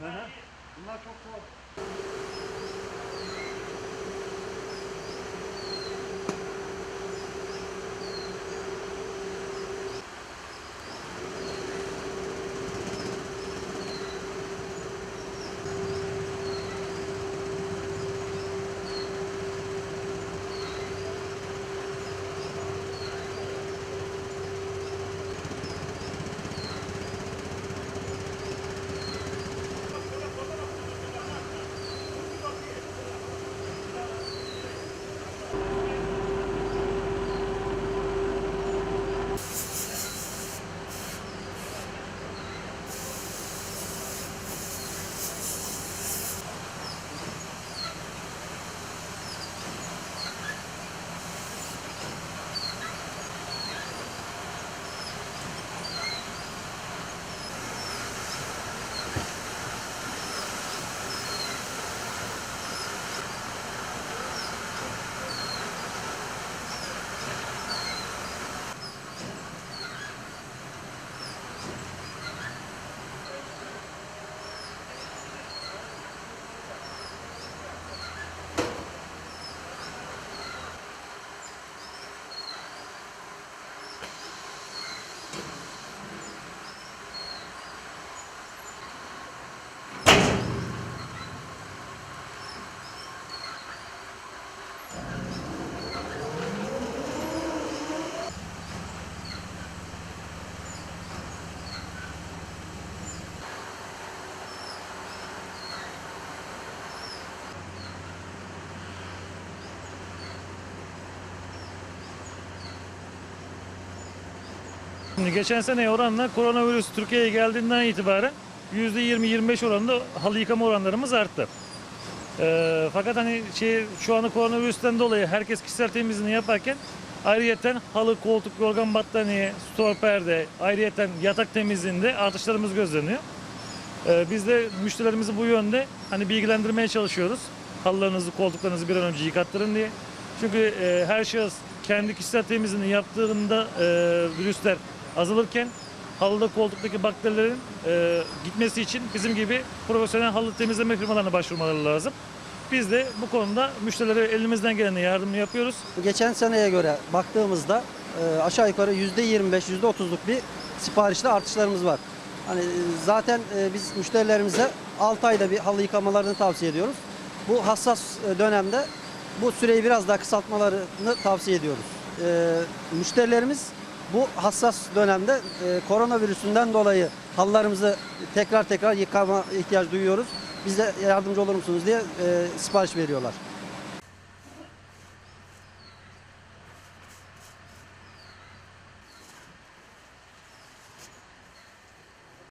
Bunlar çok zor. Şimdi geçen seneye oranla koronavirüs Türkiye'ye geldiğinden itibaren %20-25 oranında halı yıkama oranlarımız arttı. Ee, fakat hani şey şu anda koronavirüsten dolayı herkes kişisel temizliğini yaparken ayrıyeten halı, koltuk, yorgan, battaniye, stor perde, ayrıyeten yatak temizliğinde artışlarımız gözleniyor. Ee, biz de müşterilerimizi bu yönde hani bilgilendirmeye çalışıyoruz. Halılarınızı, koltuklarınızı bir an önce yıkattırın diye. Çünkü e, her şahıs kendi kişisel temizliğini yaptığında e, virüsler azalırken halıda koltuktaki bakterilerin e, gitmesi için bizim gibi profesyonel halı temizleme firmalarına başvurmaları lazım. Biz de bu konuda müşterilere elimizden geleni yardımını yapıyoruz. Geçen seneye göre baktığımızda e, aşağı yukarı %25, %30'luk bir siparişte artışlarımız var. Hani e, zaten e, biz müşterilerimize 6 ayda bir halı yıkamalarını tavsiye ediyoruz. Bu hassas e, dönemde bu süreyi biraz daha kısaltmalarını tavsiye ediyoruz. E, müşterilerimiz bu hassas dönemde e, koronavirüsünden dolayı halılarımızı tekrar tekrar yıkama ihtiyaç duyuyoruz. Bize yardımcı olur musunuz diye e, sipariş veriyorlar.